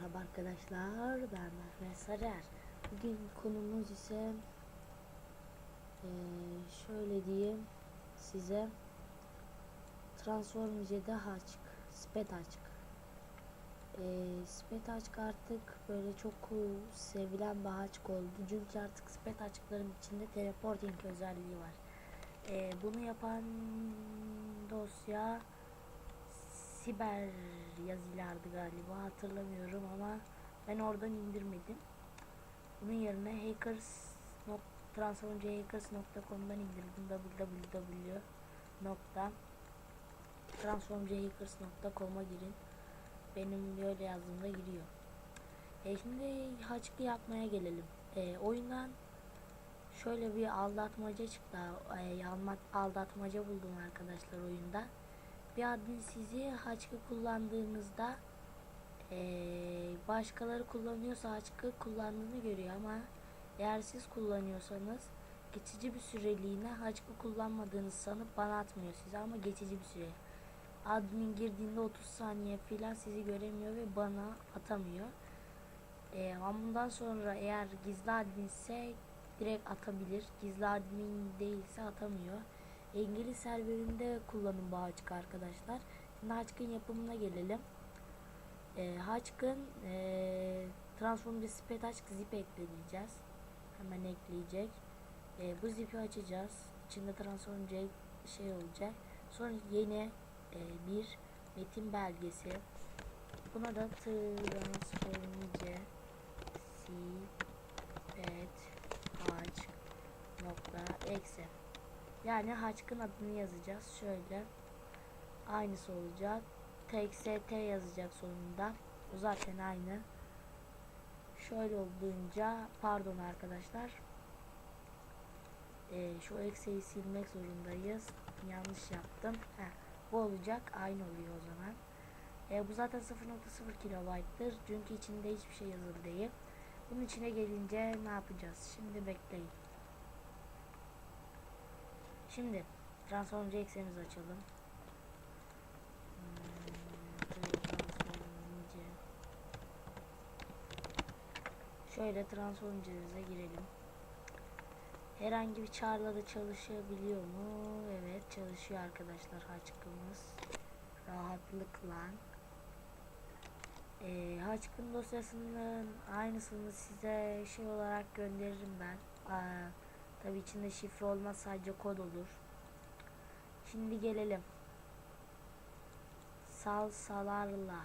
Merhaba arkadaşlar, ben Mehmet Sarer. Bugün konumuz ise eee, şöyle diyeyim size Transformic'de haçk, sped haçk. Eee sped haçk artık böyle çok e, sevilen bir haçk oldu. Çünkü artık sped haçkların içinde teleporting özelliği var. Eee, bunu yapan dosya Siber yazılardı galiba hatırlamıyorum ama ben oradan indirmedim. Bunun yerine hackers transformchackers.com'dan indirdim www.transformchackers.com'a girin. Benim böyle yazdığımda giriyor. E şimdi haçkı yapmaya gelelim. E, oyundan şöyle bir aldatmaca çıktı. E, aldatmaca buldum arkadaşlar oyunda bir admin sizi haçkı kullandığınızda eee, başkaları kullanıyorsa haçkı kullandığını görüyor ama eğer siz kullanıyorsanız geçici bir süreliğine haçkı kullanmadığınızı sanıp bana atmıyor size ama geçici bir süre. Admin girdiğinde 30 saniye filan sizi göremiyor ve bana atamıyor. Eee, ama bundan sonra eğer gizli adminse direkt atabilir. Gizli admin değilse atamıyor. İngiliz serverinde kullanın bu haçkı arkadaşlar. Şimdi haçkın yapımına gelelim. Ee, haçkın ee, transform spet haçk zip ekleyeceğiz. Hemen ekleyecek. Ee, bu zipi açacağız. İçinde transform C şey olacak. Sonra yeni ee, bir metin belgesi. Buna da transformce spet haçk nokta exe yani haçkın adını yazacağız. Şöyle. Aynısı olacak. TXT yazacak sonunda. O zaten aynı. Şöyle olduğunca pardon arkadaşlar. Ee, şu eksiği silmek zorundayız. Yanlış yaptım. Heh, bu olacak. Aynı oluyor o zaman. Ee, bu zaten 0.0 kilobayttır. Çünkü içinde hiçbir şey yazılı değil. Bunun içine gelince ne yapacağız? Şimdi bekleyin. Şimdi transformcu eksenimizi açalım. Hmm. Şöyle transformcumuza girelim. Herhangi bir çağrıda da çalışabiliyor mu? Evet çalışıyor arkadaşlar haçkımız. Rahatlıkla. Ee, haçkın dosyasının aynısını size şey olarak gönderirim ben. Aa, Tabi içinde şifre olmaz sadece kod olur. Şimdi gelelim. Salsalarla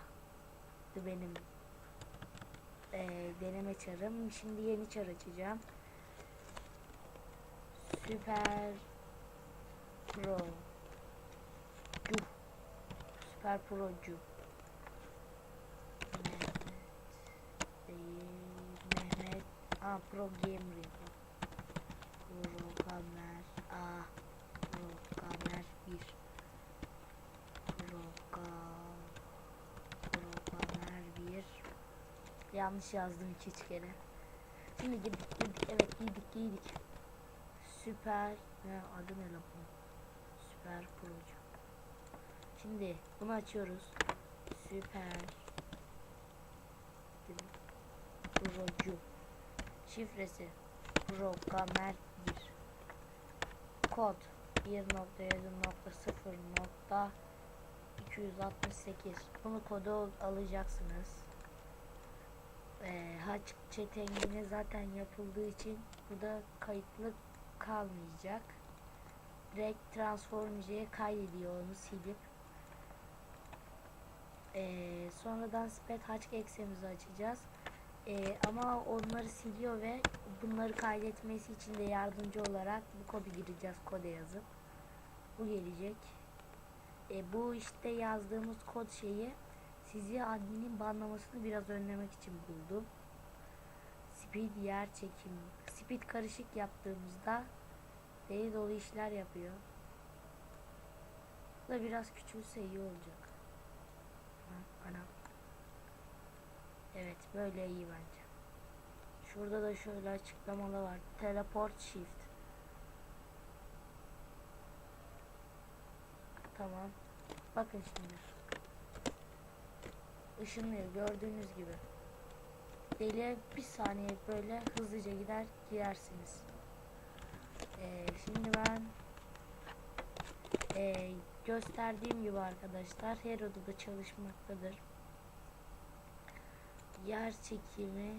benim e, deneme çarım. Şimdi yeni çar açacağım. Süper Pro Cu Süper Pro Cu Mehmet değil Mehmet Aa Pro Gamer Programmer A Programmer 1 Program Programmer 1 Yanlış yazdım iki üç kere. Şimdi girdik girdik evet girdik girdik. Süper ne adı ne lan bunun? Süper Procu. Şimdi bunu açıyoruz. Süper Procu. Şifresi Programmer 1 Kod 1.7.0.268 Bunu kodu alacaksınız. Ee, haç çetengine zaten yapıldığı için burada kayıtlı kalmayacak. Direkt transformciye kaydediyor onu silip. Ee, sonradan sped haç eksenimizi açacağız. Ee, ama onları siliyor ve bunları kaydetmesi için de yardımcı olarak bu kodu gireceğiz kode yazıp. Bu gelecek. Ee, bu işte yazdığımız kod şeyi sizi adminin banlamasını biraz önlemek için buldum. Speed yer çekim. Speed karışık yaptığımızda deli dolu işler yapıyor. Bu da biraz küçülse iyi olacak. Ha, Anam. Evet böyle iyi bence. Şurada da şöyle açıklamalı var. Teleport shift. Tamam. Bakın şimdi. Işınlıyor gördüğünüz gibi. deliğe bir saniye böyle hızlıca gider girersiniz. Ee, şimdi ben ee, gösterdiğim gibi arkadaşlar her odada çalışmaktadır. Yer çekimi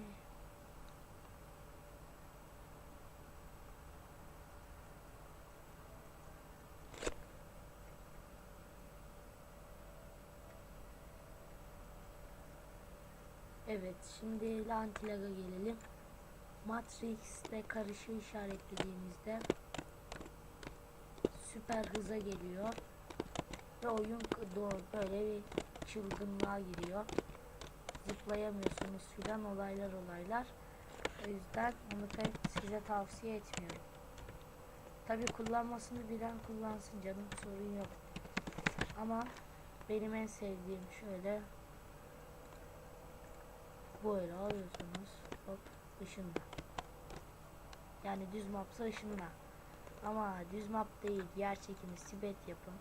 Evet, şimdi Lantilag'a gelelim. Matrix'te karışı işaretlediğimizde süper hıza geliyor ve oyun doğru böyle bir çılgınlığa giriyor. Zıplayamıyorsunuz filan olaylar olaylar. O yüzden onu pek size tavsiye etmiyorum. Tabi kullanmasını bilen kullansın canım sorun yok. Ama benim en sevdiğim şöyle böyle alıyorsunuz hop ışınla yani düz mapsa ışınla ama düz map değil yer çekimi sibet yapın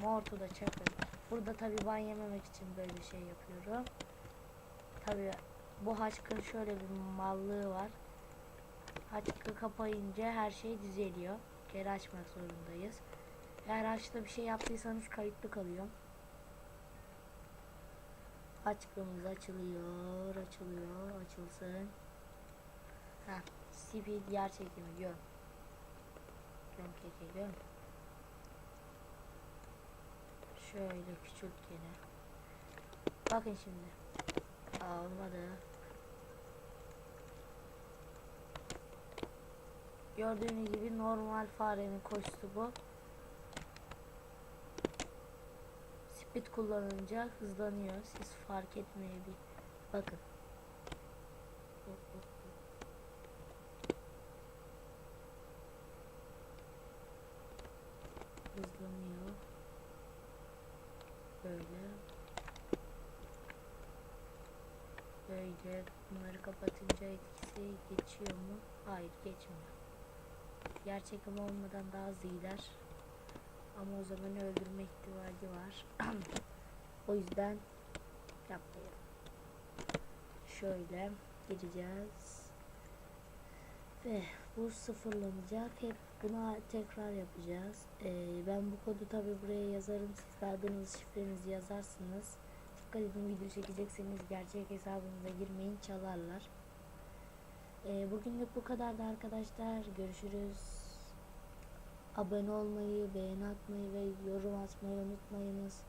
mortu da çakın burada tabi ban yememek için böyle şey yapıyorum tabi bu haçkın şöyle bir mallığı var haçkı kapayınca her şey düzeliyor geri açmak zorundayız eğer haçta bir şey yaptıysanız kayıtlı kalıyor Açkımız açılıyor, açılıyor, açılsın. Ha, speed yer çekimi gör. Gör keke gör. Şöyle küçült gene. Bakın şimdi. Aa, olmadı. Gördüğünüz gibi normal farenin koştu bu. Speed kullanınca hızlanıyor. Siz fark etmeyebilir. Bakın. Hop, hop, hop. Hızlanıyor. Böyle. Böyle. Bunları kapatınca etkisi geçiyor mu? Hayır geçmiyor. Yer çekimi olmadan daha hızlı gider. Ama o zaman öldürme ihtimali var. o yüzden yapmayalım. Şöyle gireceğiz. Ve bu sıfırlanacak. Hep buna tekrar yapacağız. Ee, ben bu kodu tabi buraya yazarım. Siz adınız şifrenizi yazarsınız. Dikkat edin video çekecekseniz gerçek hesabınıza girmeyin çalarlar. Ee, bugünlük bu kadardı arkadaşlar. Görüşürüz. Abone olmayı, beğeni atmayı ve yorum atmayı unutmayınız.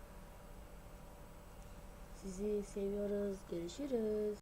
Sizi seviyoruz. Görüşürüz.